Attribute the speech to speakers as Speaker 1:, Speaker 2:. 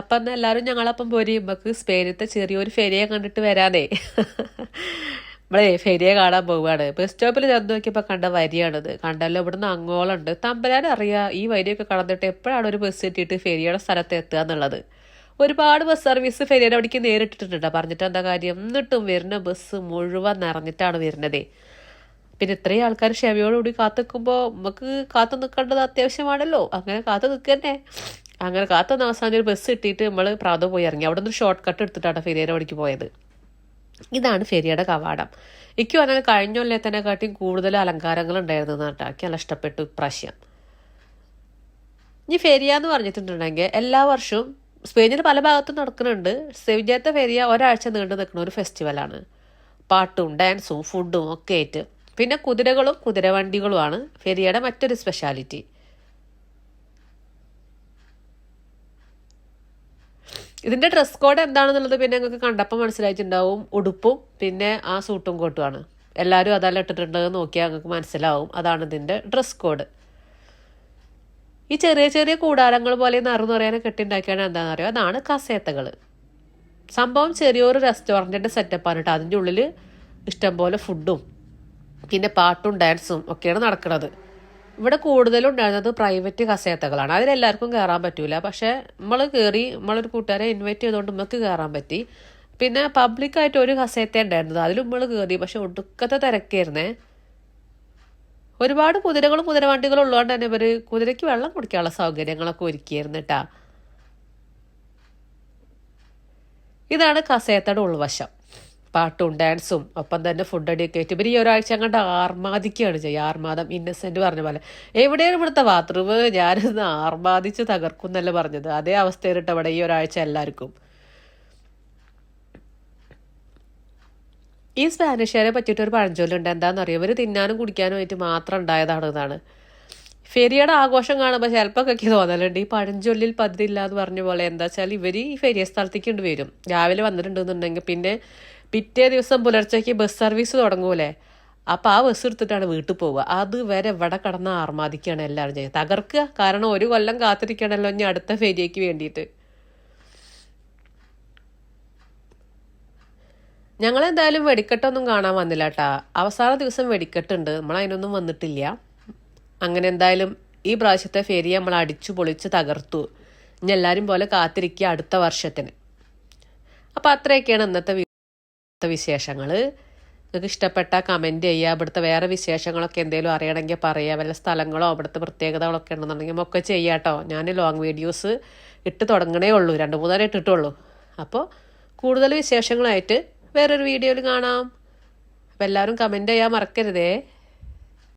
Speaker 1: അപ്പം എന്നാൽ എല്ലാവരും ഞങ്ങളപ്പം പോരി. നമുക്ക് സ്പെയിനത്തെ ചെറിയൊരു ഫെരിയെ കണ്ടിട്ട് വരാനേ നമ്മളെ ഫെരിയെ കാണാൻ പോവുകയാണ് ബസ് സ്റ്റോപ്പിൽ ചെന്ന് നോക്കിയപ്പോൾ കണ്ട വരിയാണിത്. കണ്ടല്ലോ ഇവിടുന്ന് അങ്ങോളുണ്ട്. തമ്പരാൻ അറിയാം ഈ വരിയൊക്കെ കടന്നിട്ട് എപ്പോഴാണ് ഒരു ബസ് കിട്ടിയിട്ട് ഫെരിയുടെ സ്ഥലത്ത് എത്തുക എന്നുള്ളത്. ഒരുപാട് ബസ് സർവീസ് ഫെരിയുടെ അവിടേക്ക് നേരിട്ടിട്ടുണ്ട്. പറഞ്ഞിട്ട് എന്താ കാര്യം? എന്നിട്ടും വരുന്ന ബസ് മുഴുവൻ നിറഞ്ഞിട്ടാണ് വരുന്നതേ. പിന്നെ ഇത്രയും ആൾക്കാർ ക്ഷമയോടുകൂടി കാത്തു നിൽക്കുമ്പോൾ നമുക്ക് കാത്തു നിൽക്കേണ്ടത് അത്യാവശ്യമാണല്ലോ. അങ്ങനെ കാത്തു നിൽക്കന്നെ അങ്ങനെ കാത്തു നിന്ന് അവസാനം ഒരു ബസ് കിട്ടിയിട്ട് നമ്മൾ പ്രാതോ പോയി ഇറങ്ങി. അവിടെ നിന്ന് ഷോർട്ട് കട്ട് എടുത്തിട്ടാണ് ഫെരിയുടെ അവിടേക്ക് പോയത്. ഇതാണ് ഫെരിയുടെ കവാടം. എനിക്ക് പറഞ്ഞാൽ കഴിഞ്ഞ കൊല്ലത്തിനെ കാട്ടിയും കൂടുതൽ അലങ്കാരങ്ങൾ ഉണ്ടായിരുന്നു കേട്ടോ എനിക്ക് നല്ല ഇഷ്ടപ്പെട്ടു ഇപ്രാവശ്യം. ഇനി ഫെരിയ എന്ന് പറഞ്ഞിട്ടുണ്ടെങ്കിൽ എല്ലാ വർഷവും സ്പെയിനിൽ പല ഭാഗത്തും നടക്കുന്നുണ്ട്. സെവിജയത്തെ ഫെരിയ ഒരാഴ്ച നീണ്ടു നിൽക്കുന്ന ഒരു ഫെസ്റ്റിവലാണ് പാട്ടും ഡാൻസും ഫുഡും ഒക്കെ ആയിട്ട്. പിന്നെ കുതിരകളും കുതിരവണ്ടികളുമാണ് ഫെരിയയുടെ മറ്റൊരു സ്പെഷ്യാലിറ്റി ഇതിന്റെ ഡ്രസ് കോഡ് എന്താണെന്നുള്ളത് പിന്നെ നിങ്ങൾക്ക് കണ്ടപ്പോൾ മനസ്സിലായിട്ടുണ്ടാവും. ഉടുപ്പും പിന്നെ ആ സൂട്ടും കോട്ടുമാണ്. എല്ലാവരും അതെല്ലാം ഇട്ടിട്ടുണ്ടെന്ന് നോക്കിയാൽ നിങ്ങൾക്ക് മനസ്സിലാവും. അതാണ് ഇതിന്റെ ഡ്രസ് കോഡ് ഈ ചെറിയ ചെറിയ കൂടാരങ്ങൾ പോലെ നറുന്ന് പറയാനെ കെട്ടിണ്ടാക്കിയാണ് എന്താണെന്ന് അറിയാം? അതാണ് കസേത്തകൾ സംഭവം ചെറിയൊരു റെസ്റ്റോറന്റിന്റെ സെറ്റപ്പാണ് കേട്ടോ അതിന്റെ ഉള്ളിൽ ഇഷ്ടംപോലെ ഫുഡും പിന്നെ പാട്ടും ഡാൻസും ഒക്കെയാണ് നടക്കുന്നത് ഇവിടെ കൂടുതലും ഉണ്ടായിരുന്നത് പ്രൈവറ്റ് കസേത്തകളാണ് അതിലെല്ലാവർക്കും കയറാൻ പറ്റൂല. പക്ഷേ നമ്മൾ കയറി നമ്മളൊരു കൂട്ടുകാരെ ഇൻവൈറ്റ് ചെയ്തുകൊണ്ട് നമുക്ക് കയറാൻ പറ്റി. പിന്നെ പബ്ലിക്കായിട്ട് ഒരു കസേത്ത ഉണ്ടായിരുന്നത്. അതിലും നമ്മൾ കയറി പക്ഷെ ഒടുക്കത്തെ തിരക്കായിരുന്നേ ഒരുപാട് കുതിരകളും കുതിരവണ്ടികളും ഉള്ളതുകൊണ്ട് തന്നെ ഇവർ കുതിരയ്ക്ക് വെള്ളം കുടിക്കാനുള്ള സൗകര്യങ്ങളൊക്കെ ഒരുക്കിയായിരുന്നു കേട്ടാ ഇതാണ് കസേത്തയുടെ ഉൾവശം. പാട്ടും ഡാൻസും ഒപ്പം തന്നെ ഫുഡ് അടിയൊക്കെ ആയിട്ട്. ഇവർ ഈ ഒരാഴ്ച അങ്ങോട്ട് ആർമാദിക്കുകയാണ് ചെയ്യുക. ആർമാദം ഇന്നസെന്റ് പറഞ്ഞ പോലെ. എവിടെയാണ് ഇവിടുത്തെ ബാത്റൂം ഞാനിന്ന് ആർമാദിച്ച് തകർക്കും എന്നല്ല പറഞ്ഞത്. അതേ അവസ്ഥയിലിട്ട് അവിടെ ഈ ഒരാഴ്ച എല്ലാവർക്കും. ഈ സ്പാനിഷുകാരെ പറ്റിയിട്ടൊരു പഴഞ്ചൊല്ലുണ്ട്. എന്താണെന്നറിയോ? ഇവർ തിന്നാനും കുടിക്കാനും ആയിട്ട് മാത്രം ഉണ്ടായതാണ് ഇതാണ്. ഫെരിയുടെ ആഘോഷം കാണുമ്പോൾ ചിലപ്പോൾ ഒക്കെ തോന്നലുണ്ട് ഈ പഴഞ്ചൊല്ലിൽ പതിരില്ല എന്ന് പറഞ്ഞ പോലെ എന്താ വെച്ചാൽ ഇവർ ഈ ഫെരിയ സ്ഥലത്തേക്ക് ഉണ്ട് വരും. രാവിലെ വന്നിട്ടുണ്ടെന്നുണ്ടെങ്കിൽ പിന്നെ പിറ്റേ ദിവസം പുലർച്ചയ്ക്ക് ബസ് സർവീസ് തുടങ്ങൂലേ? അപ്പോൾ ആ ബസ് എടുത്തിട്ടാണ് വീട്ടിൽ പോവുക. അതുവരെ ഇവിടെ കടന്ന് ആർമാദിക്കുകയാണ് എല്ലാവരും ചെയ്യുക. തകർക്കുക. കാരണം ഒരു കൊല്ലം കാത്തിരിക്കണമല്ലോ ഇനി അടുത്ത ഫെരിയയ്ക്ക് വേണ്ടിയിട്ട്. ഞങ്ങളെന്തായാലും വെടിക്കെട്ടൊന്നും കാണാൻ വന്നില്ല കേട്ടാ അവസാന ദിവസം വെടിക്കെട്ടുണ്ട്. നമ്മൾ അതിനൊന്നും വന്നിട്ടില്ല. അങ്ങനെ എന്തായാലും ഈ പ്രാവശ്യത്തെ ഫേരി നമ്മൾ അടിച്ചു പൊളിച്ച് തകർത്തു. ഇനി എല്ലാവരും പോലെ കാത്തിരിക്കുക അടുത്ത വർഷത്തിന്. അപ്പോൾ അത്രയൊക്കെയാണ് ഇന്നത്തെ വിശേഷങ്ങൾ നിങ്ങൾക്ക് ഇഷ്ടപ്പെട്ട കമന്റ് ചെയ്യുക. ഇവിടുത്തെ വേറെ വിശേഷങ്ങളൊക്കെ എന്തെങ്കിലും അറിയണമെങ്കിൽ പറയുക. വല്ല സ്ഥലങ്ങളോ അവിടുത്തെ പ്രത്യേകതകളൊക്കെ ഉണ്ടെന്നുണ്ടെങ്കിൽ ഒക്കെ ചെയ്യാം കേട്ടോ. ഞാൻ ലോങ് വീഡിയോസ് ഇട്ട് തുടങ്ങണേ ഉള്ളൂ. രണ്ട് മൂന്നാലായിട്ട് ഇട്ടുള്ളൂ അപ്പോൾ കൂടുതൽ വിശേഷങ്ങളായിട്ട് വേറൊരു വീഡിയോയിൽ കാണാം. അപ്പോൾ എല്ലാവരും കമന്റ് ചെയ്യാൻ മറക്കരുതേ.